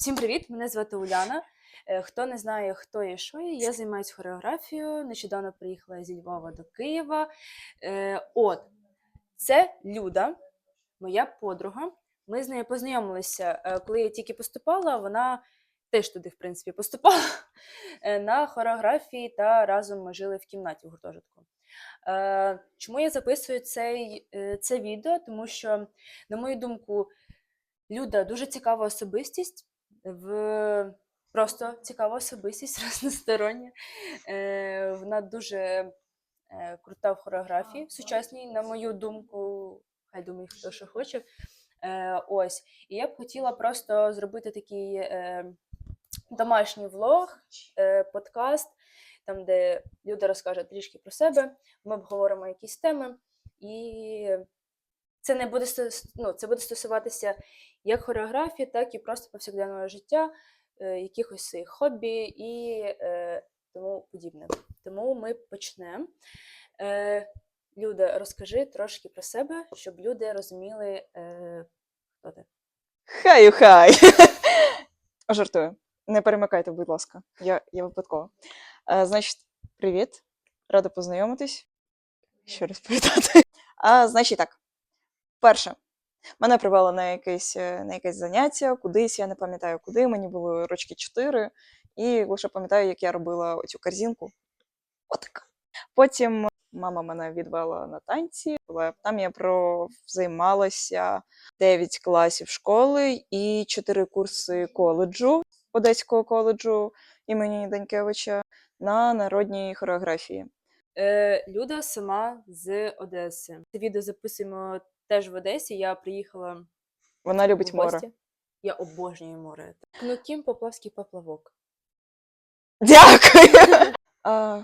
Всім привіт! Мене звати Уляна. Е, Хто не знає, хто я що я, я займаюся хореографією. Нещодавно приїхала зі Львова до Києва. Е, От, це Люда, моя подруга. Ми з нею познайомилися, е, коли я тільки поступала. Вона теж туди, в принципі, поступала на хореографії та разом ми жили в кімнаті в гуртожитку. Чому я записую цей, це відео? Тому що, на мою думку, Люда дуже цікава особистість, в просто цікава особистість різностороння. Е, вона дуже е, крута в хореографії сучасній, на мою думку, хай думає, хто що хоче. Е, ось. І я б хотіла просто зробити такий е, домашній влог, е, подкаст, там, де Люда розкаже трішки про себе, ми обговоримо якісь теми, і це не буде ну, це буде стосуватися як хореографії, так і просто повсякденного життя, е, якихось своїх хобі і е, тому подібне. Тому ми почнемо. Е, Люда, розкажи трошки про себе, щоб люди розуміли, хто ти. Хай хай. Жартую. Не перемикайте, будь ласка. Я, я випадково. Е, значить, привіт. Рада познайомитись. Що розповідати? А, значить так. Перше, мене привели на якесь, е, на якесь заняття, кудись, я не пам'ятаю куди, мені було рочки 4, і лише пам'ятаю, як я робила оцю корзинку. Отак. Потім мама мене відвела на танці, але там я займалася 9 класів школи і 4 курси коледжу Одеського коледжу імені Данькевича на народній хореографії. Е, Люда сама з Одеси. Це відео записуємо теж в Одесі. Я приїхала Вона любить в море. Я обожнюю море. Ну, кім поплавський поплавок. Дякую. А,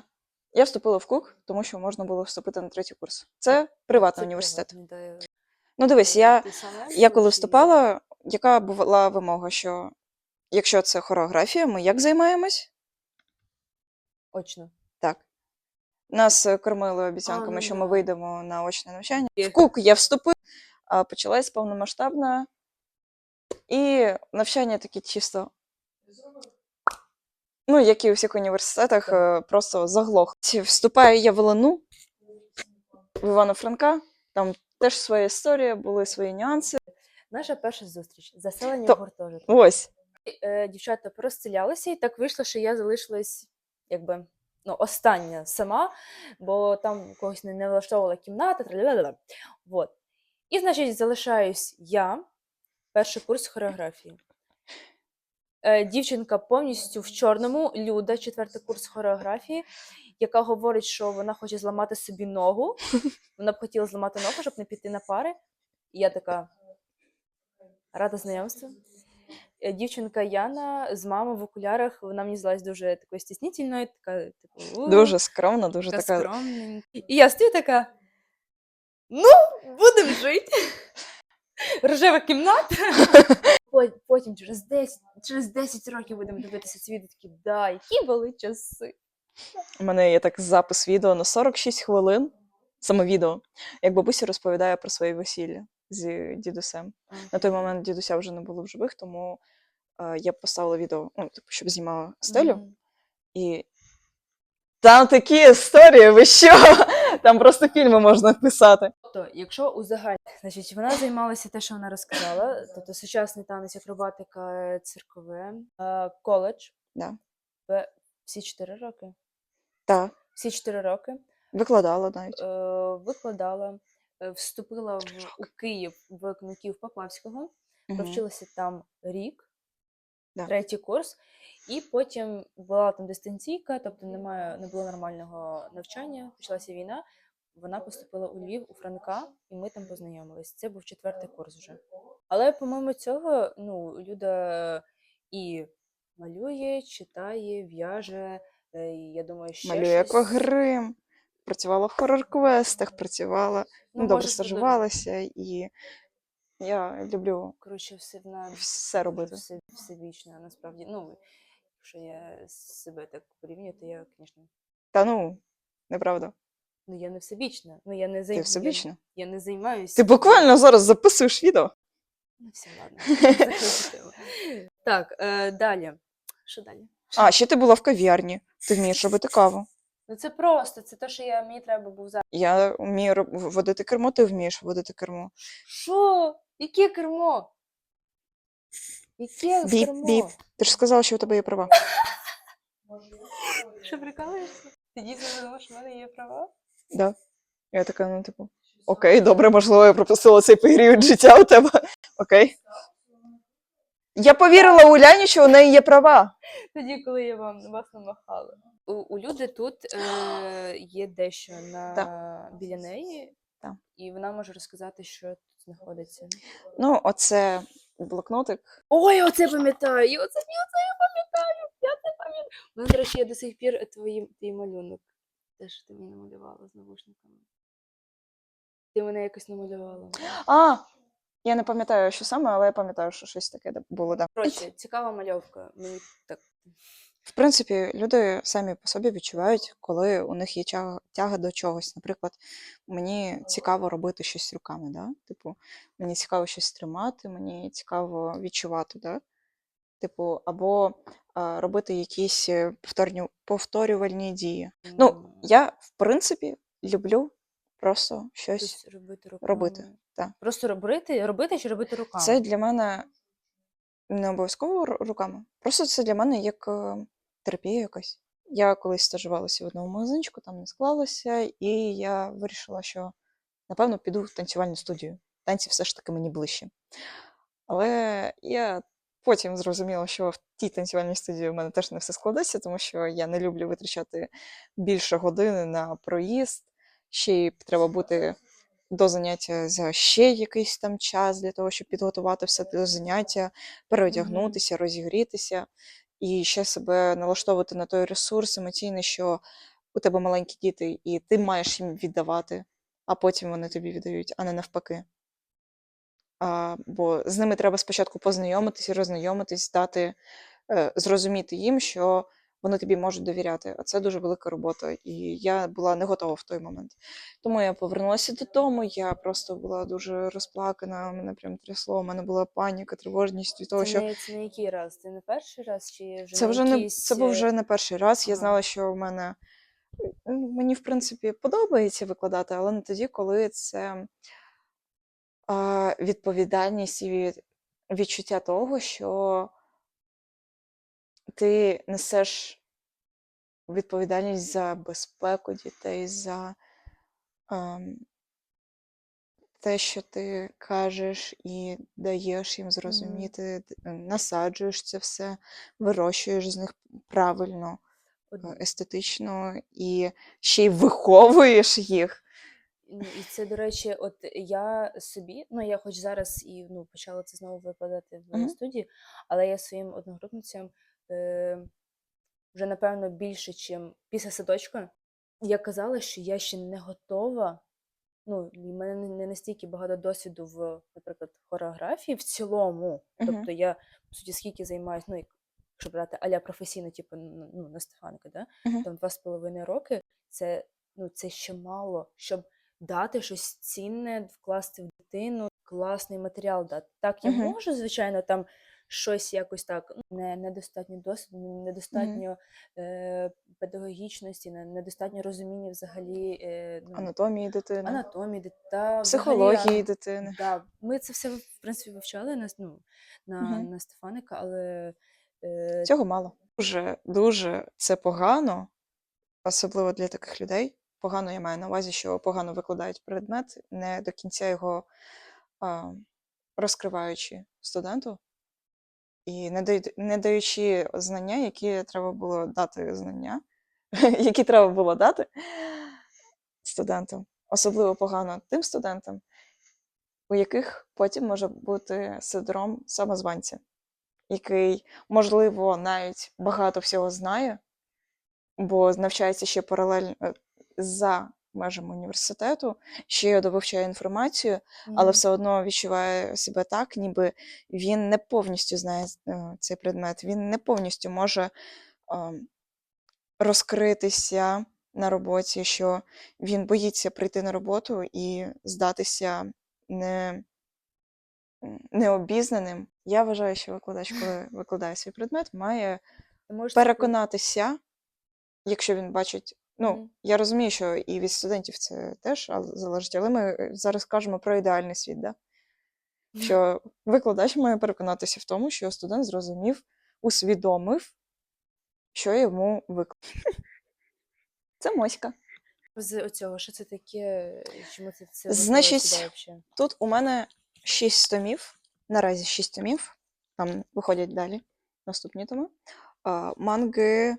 я вступила в КУК, тому що можна було вступити на третій курс. Це приватний Це університет. приватний, да. Ну, дивись, я, Ти сама я коли чи- вступала, яка була вимога, що якщо це хореографія, ми як займаємось? Очно. Нас е, кормили обіцянками, ну що ми вийдемо на очне навчання. В КУК я вступила, а почалась повномасштабна, і навчання таке чисто. Ну, як і у всіх університетах, е, просто заглох. Ці- Вступаю я в ЛНУ в Івана Франка. Там теж своя історія, були свої нюанси. Наша перша зустріч. Заселення То- в гуртожитку. Ось. Е, Дівчата порозселялися, і так вийшло, що я залишилась якби ну, остання сама, бо там когось не, влаштовувала кімната. тра-ля-ля-ля. Вот. І, значить, залишаюсь я, перший курс хореографії. Е, Дівчинка повністю в чорному, Люда, четвертий курс хореографії, яка говорить, що вона хоче зламати собі ногу. Вона б хотіла зламати ногу, щоб не піти на пари. І я така рада знайомству. Е, Дівчинка Яна з мамою в окулярах, вона мені здалась дуже такою стіснительною, така, типу, «У, Дуже скромна, дуже така така. скромненька. І я стою така. Ну, будемо жити. Рожева кімната. По- Потім через 10, через 10 років будемо дивитися це відео, такі, да, які були часи. У мене є так запис відео на 46 хвилин, саме відео, як бабуся розповідає про своє весілля з дідусем. На той момент дідуся вже не було в живих, тому е, я поставила відео, ну, типу, щоб знімала стелю. І там такі історії, ви що? Там просто фільми можна писати. Тобто, якщо узагальнити, значить, вона займалася те, що вона розказала, тобто сучасний танець, акробатика, циркове, е, коледж. Да. Всі 4 роки. Так, Всі 4 роки. викладала навіть. Е, викладала, вступила в, у Київ в Кмиків Поплавського, Мгм. провчилася там рік, Да. третій курс, і потім була там дистанційка, тобто немає, не було нормального навчання, почалася війна. Вона поступила у Львів у Франка, і ми там познайомились. Це був четвертий курс вже. Але помимо цього, ну, Люда і малює, читає, в'яже. е, Я думаю, ще Малює щось. аквагрим, працювала в хорор-квестах, працювала, ну, добре може, це до- стажувалася, і я люблю Коротше, все вона все робити. все, всебічна, насправді. Ну, якщо я себе так порівнюю, то я, звісно, Та ну, неправда. ну я не всебічна. Ну я не Ти займ... всебічна. Я, я не займаюся. Ти буквально зараз записуєш відео. Ну, все, ладно. Так, е, далі. Що далі? А, ще ти була в кав'ярні. Ти вмієш робити каву. Ну це просто, це те, що я, мені треба був зараз. Я вмію роб- водити кермо, ти вмієш водити кермо. Що? Яке кермо? Яке Біп, кермо? біп. Ти ж сказала, що у тебе є права. Що прикалуєшся? Ти дійсно думаєш, що в мене є права? Да. Я така, ну, типу, окей, добре, можливо, я пропустила цей період життя у тебе. Окей. Я повірила Уляні, що у неї є права. Тоді, коли я вам вас намахала. У, у люди тут е, є дещо на, біля неї, Так. і вона може розказати, що тут знаходиться. Ну, оце блокнотик. Ой, оце пам'ятаю! І оце, оце я пам'ятаю! Я це пам'ятаю. У мене, до речі, є до сих пір твої, твій малюнок. Те, що ти мені намалювала з навушниками. Ти мене якось намалювала. А, я не пам'ятаю, що саме, але я пам'ятаю, що щось таке було, да. Коротше, цікава мальовка. Мені так. В принципі, люди самі по собі відчувають, коли у них є тяга, до чогось. Наприклад, мені цікаво робити щось руками, да? Типу, мені цікаво щось тримати, мені цікаво відчувати, да? Типу, або а, робити якісь е, повторню, повторювальні дії. Ну, я, в принципі, люблю просто щось. щось робити руками. робити, так. Просто робити, робити чи робити руками? Це для мене не обов'язково ру- руками. Просто це для мене як е, терапія якась. Я колись стажувалася в одному магазинчику, там не склалося, і я вирішила, що напевно піду в танцювальну студію. Танці все ж таки мені ближче. Але я потім зрозуміла, що в тій танцювальній студії в мене теж не все складеться, тому що я не люблю витрачати більше години на проїзд. Ще й треба бути до заняття за ще якийсь там час для того, щоб підготувати все до заняття, переодягнутися, розігрітися і ще себе налаштовувати на той ресурс емоційний, що у тебе маленькі діти, і ти маєш їм віддавати, а потім вони тобі віддають, а не навпаки. А, бо з ними треба спочатку познайомитись, роззнайомитись, дати, е, зрозуміти їм, що вони тобі можуть довіряти. А це дуже велика робота. І я була не готова в той момент. Тому я повернулася додому, я просто була дуже розплакана, мене прям трясло, у мене була паніка, тривожність від того, Це що не, це не який раз? Це не перший раз, чи вже це вже не це був вже не перший раз. Я знала, що в мене мені, в принципі, подобається викладати, але не тоді, коли це а, відповідальність і від- відчуття того, що ти несеш відповідальність за безпеку дітей, за ем, те, що ти кажеш і даєш їм зрозуміти, насаджуєш це все, вирощуєш з них правильно, е, естетично і ще й виховуєш їх. Ну, І це, до речі, от я собі, ну я хоч зараз і ну, почала це знову викладати в Мгм. студії, але я своїм одногрупницям е, вже напевно більше, ніж після садочка. Я казала, що я ще не готова. Ну, в мене не- настільки багато досвіду в, наприклад, хореографії в цілому. Мгм. Тобто я, по суті, скільки займаюся, ну, якщо брати аля професійно, типу, ну, на Стефаника, да? Мгм. там два з половиною роки, це, ну, це ще мало, щоб дати щось цінне, вкласти в дитину, класний матеріал дати. Так, я Мгм. можу, звичайно, там щось якось так, ну, не, недостатньо досвіду, недостатньо е, педагогічності, не- недостатньо розуміння взагалі е, ну, Анатомії дитини, анатомії, та психології взагалі, дитини. Да, ми це все в принципі вивчали на, ну, на, Мгм. на Стефаника, але е, Цього мало. Дуже, дуже це погано, особливо для таких людей. Погано я маю на увазі, що погано викладають предмет, не до кінця його а, розкриваючи студенту, і не, даючи знання, які треба було дати знання, які треба було дати студентам. Особливо погано тим студентам, у яких потім може бути синдром самозванця, який, можливо, навіть багато всього знає, бо навчається ще паралельно е, за межами університету, ще довивчає інформацію, але все одно відчуває себе так, ніби він не повністю знає е, цей предмет, він не повністю може ем, розкритися на роботі, що він боїться прийти на роботу і здатися не, необізнаним. Я вважаю, що викладач, коли викладає свій предмет, має переконатися, якщо він бачить. Ну, я розумію, що і від студентів це теж залежить, але ми е, зараз кажемо про ідеальний світ, да? що викладач має переконатися в тому, що студент зрозумів, усвідомив, що йому виклад. Це моська. з оцього, що це таке, чому це це Значить. Тут у мене 6 томів, наразі 6 томів, там виходять далі наступні томи. Манги,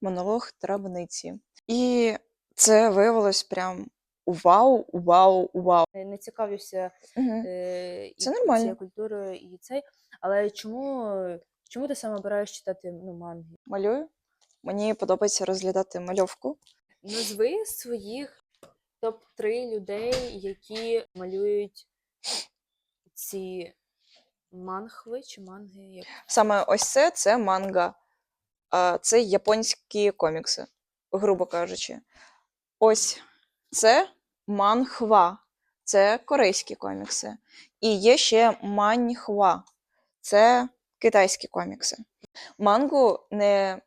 монолог травниці. І це виявилось прям вау, вау, вау. Не цікавлюся Угу. е, і Це нормально. цією культурою і цей. Але чому, чому ти саме обираєш читати ну, манги? Малюю. Мені подобається розглядати мальовку. Назви своїх топ-3 людей, які малюють ці мангви чи манги. Як... Саме ось це це манга. Це японські комікси, грубо кажучи. Ось це манхва. Це корейські комікси. І є ще маньхва. Це китайські комікси. Мангу не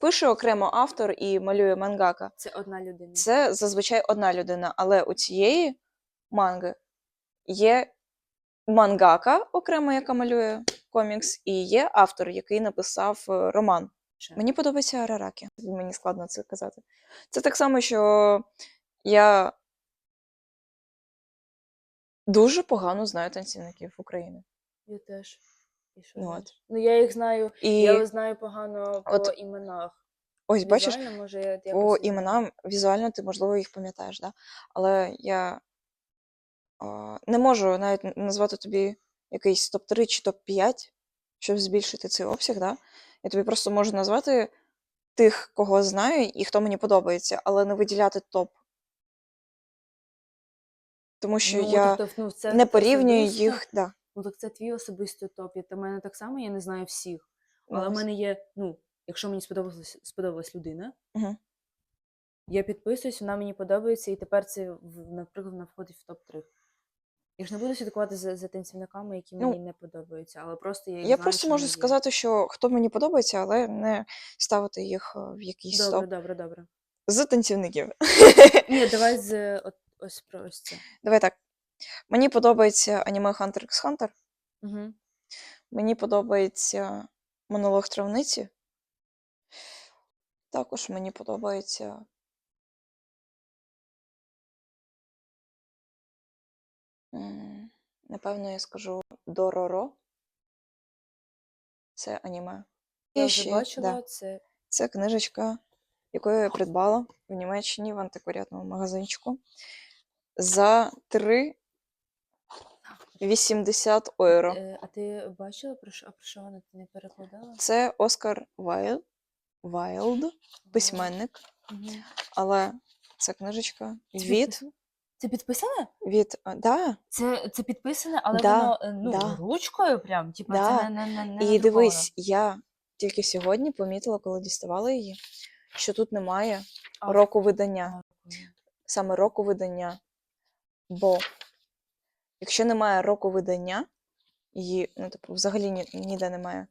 пише окремо автор і малює мангака. Це одна людина. Це зазвичай одна людина, але у цієї манги є мангака, окремо, яка малює комікс, і є автор, який написав е, роман. Мені подобається Араракі. Мені складно це казати. Це так само, що я дуже погано знаю танцівників України. Я теж. І що Ну, от. ну я їх знаю. І Я знаю погано по От іменах. ось бачиш, Візуально, може, я по іменам візуально ти, можливо, їх пам'ятаєш, да? але я а, не можу навіть назвати тобі якийсь топ-3 чи топ-5, щоб збільшити цей обсяг. Да? Я тобі просто можу назвати тих, кого знаю і хто мені подобається, але не виділяти топ. Тому що Ну, я тобто, ну, це не порівнюю особисто- їх. Да. Ну так це твій особистий топ. Я та мене так само, я не знаю всіх. Але в мене є, ну, якщо мені сподобалась, сподобалась людина, Мгм. я підписуюсь, вона мені подобається, і тепер це, наприклад, вона входить в топ-3. Я ж не буду слідкувати за, за танцівниками, які Ну, мені не подобаються, але просто я їх Я знаю, просто що можу вони є. сказати, що хто мені подобається, але не ставити їх е, в якийсь Добре, топ добре, добре. з танцівників. Ні, давай з от, ось про ось це. Давай так. Мені подобається аніме Hunter x Hunter. Угу. Мені подобається монолог травниці. Також мені подобається. Напевно, я скажу Дороро. Це аніме. Я вже ще- бачила да, це. це книжечка, яку я придбала в Німеччині в антикваріатному магазинчику за 3,80 євро. Е, а ти бачила, про що, про що вона ти не перекладала? Це Оскар Вайлд, Вайлд письменник, але це книжечка від? Це підписане? від а, да, Це, це підписане, але Да, воно е, ну, да. ручкою прям, типу, Да. це не, не, не, не І надруковано. дивись, я тільки сьогодні помітила, коли діставала її, що тут немає А, року видання, а, саме року видання. Бо якщо немає року видання, її, ну, типу, взагалі ні, ніде немає.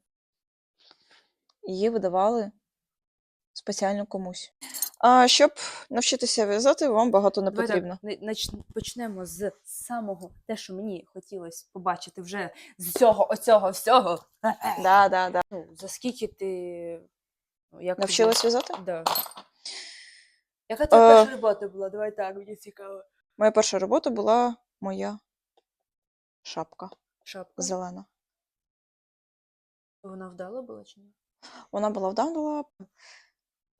Її видавали спеціально комусь. А щоб навчитися в'язати, вам багато не Давай потрібно. не- почнемо з самого те, що мені хотілося побачити вже з цього, оцього всього. Да, да, да. Ну, за скільки ти ну, як? Навчилась в'язати? Да. Яка твоя Е, перша робота була? Давай так, мені цікаво. Моя перша робота була моя шапка Шапка. зелена. Вона вдала була чи ні? Вона була вдавала.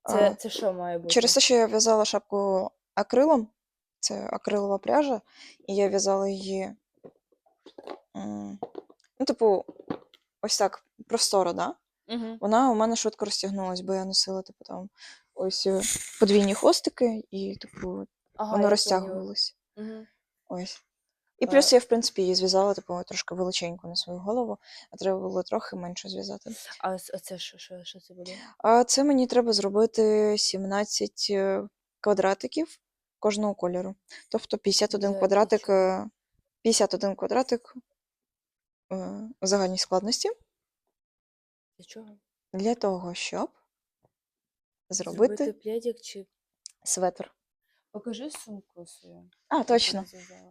Це, А, це що має бути? Через те, що я в'язала шапку акрилом, це акрилова пряжа, і я в'язала її. Ну, типу, ось так просторо, да? Угу. Вона у мене швидко розтягнулась, бо я носила, типу, там ось е, подвійні хвостики, і, типу, Ага, воно розтягувалось. Угу. Ось. І плюс я, в принципі, її зв'язала типу, трошки величеньку на свою голову, а треба було трохи менше зв'язати. А ось- оце що, що, що це буде? А це мені треба зробити 17 е, квадратиків кожного кольору. Тобто 51 Це квадратик, е, 51 квадратик е, у загальній складності Для чого? для того, щоб зробити, Зробити пледик чи светр. покажи сумку свою. А, яку ти точно. зв'язала.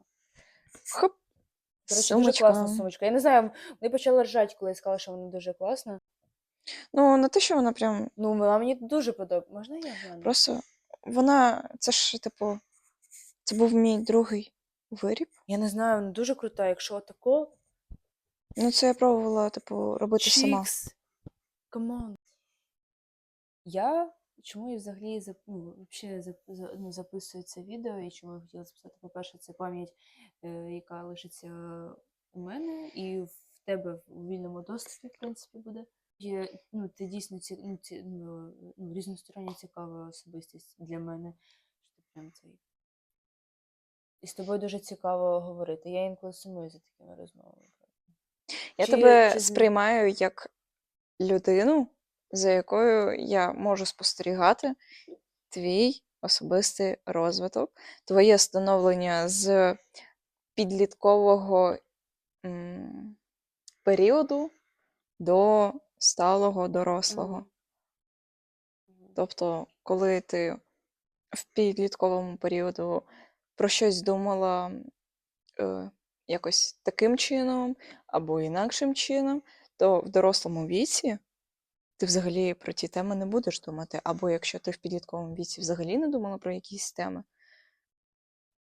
Хоп. До речі, Сумочка. дуже класна сумочка. Я не знаю, вони почали ржати, коли я сказала, що вона дуже класна. Ну, не те, що вона прям Ну, вона мені дуже подобається. Можна я гляну? просто. Вона, це ж, типу, це був мій другий виріб. Я не знаю, вона дуже крута. Якщо отако, Ну, це я пробувала, типу, робити сама. чікс. Камон. Я чому я взагалі зап... ну, вообще зап... ну, записую це відео і чому я хотіла записати? По-перше, це пам'ять, е, яка лишиться у мене, і в тебе в вільному доступі, в принципі, буде. Є, ну, ти дійсно ці, ну, ці, ну, ну, різностороння цікава особистість для мене. Що ти прям цей. І з тобою дуже цікаво говорити. Я інколи сумую за такими розмовами. Я Чи- тебе чи сприймаю як людину, за якою я можу спостерігати твій особистий розвиток, твоє становлення з підліткового м, періоду до сталого дорослого. Тобто, коли ти в підлітковому періоду про щось думала е, якось таким чином або інакшим чином, то в дорослому віці ти взагалі про ті теми не будеш думати. Або якщо ти в підлітковому віці взагалі не думала про якісь теми.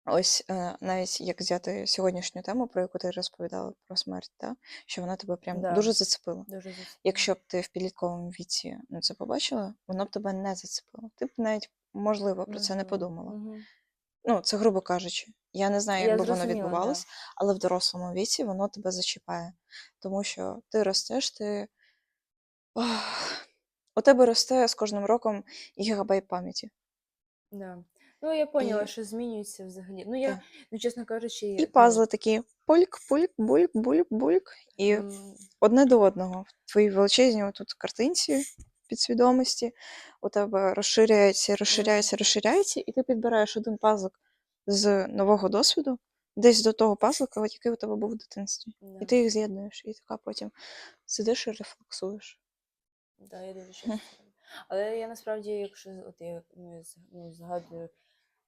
Ось е, навіть як взяти сьогоднішню тему, про яку ти розповідала про смерть, та? що вона тебе прям Да. дуже зацепила. Дуже зацікавлена. Якщо б ти в підлітковому віці ну, це побачила, воно б тебе не зацепило. Ти б навіть, можливо, про це не подумала. мгм. Ну, це грубо кажучи. Я не знаю, як би воно зрозуміла, да. але в дорослому віці воно тебе зачіпає. Тому що ти ростеш, ти. Ох, у тебе росте з кожним роком гігабайт пам'яті. Да. Ну, я поняла, І- що змінюється взагалі. Ну, я, Так. ну, чесно кажучи, І пазли такі пульк, пульк, бульк, бульк, бульк. І м, одне до одного. В твоїй величезній тут картинці підсвідомості у тебе розширяється, розширяється, розширяється, і ти підбираєш один пазлик з нового досвіду, десь до того пазлика, от який у тебе був в дитинстві. да. І ти їх з'єднуєш, і така потім сидиш і рефлексуєш. Да, я дуже часто. Але я насправді, якщо от я ну, з- ну, згадую,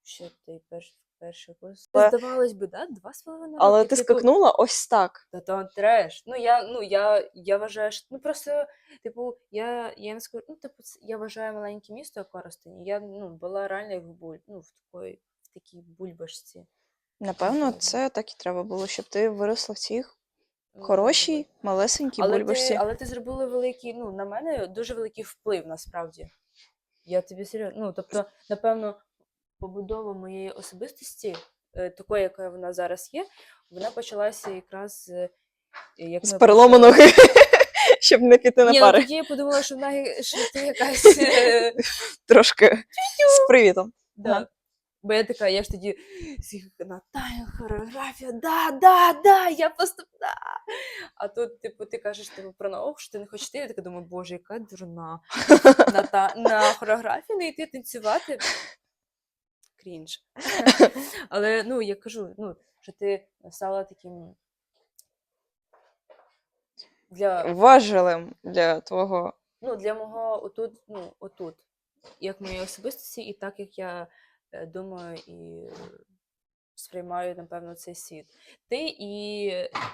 що той перший, перший курс. Але- Здавалось би, да, два з половиною Але роки, ти типу, скакнула ось так. Та то треш. Ну я, ну я, я вважаю, що ну просто, типу, я, я не скажу, ну типу, це- я вважаю маленьке місто Коростені. Я ну була реально як в буль, ну в такої, в такій бульбашці. Напевно, це так і треба було, щоб ти виросла в Ну, хорошій, малесенькій але бульбашці. ти, але ти зробила великий, ну на мене дуже великий вплив насправді. Я тобі серйозно. Ну тобто, напевно, побудова моєї особистості, е, такої, яка вона зараз є, вона почалася якраз з як З перелому ноги, щоб не піти на Ні, ну тоді я подумала, що вона що ти якась. е, Трошки з привітом. да. Бо я така, я ж тоді Наталя, хореографія, да, да, да, я поступ, да. А тут, типу, ти кажеш типу, про науку, що ти не хочеш йти, я така думаю, боже, яка дурна. На, та, на хореографію не йти танцювати. Крінж. Але ну, я кажу, ну, що ти стала таким для Важелем для твого. Ну, для мого отут, ну, отут, як моєї особистості, і так як я думаю і е, сприймаю, напевно, цей світ. Ти і,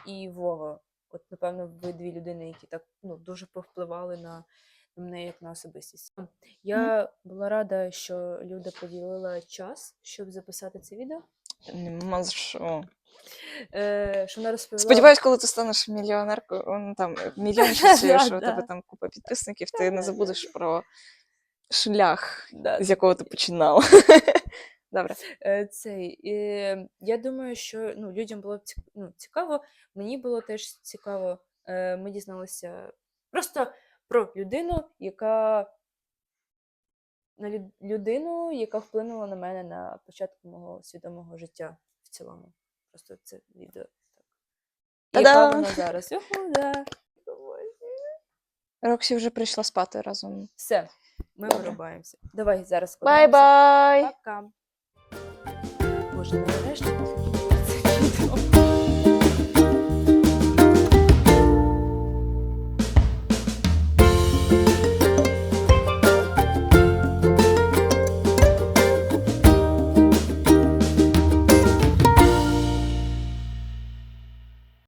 і Вова. От, напевно, ви дві людини, які так ну, дуже повпливали на, мене як на особистість. Я була рада, що Люда поділила час, щоб записати це відео. Нема за що. Е, що вона розповіла. Сподіваюсь, коли ти станеш мільйонеркою, он там мільйончицею, що у тебе там купа підписників, ти не забудеш про шлях, Да, з якого ти починала. Добре. Е, Цей, я думаю, що ну, людям було ну, цікаво, мені було теж цікаво. Е, Ми дізналися просто про людину, яка на людину, яка вплинула на мене на початку мого свідомого життя в цілому. Просто це відео так. Та-дам! вона зараз? Роксі вже прийшла спати разом. Все, ми Добре. вирубаємося. Давай зараз складаємося. Бай-бай! Пока. Боже, нарешті.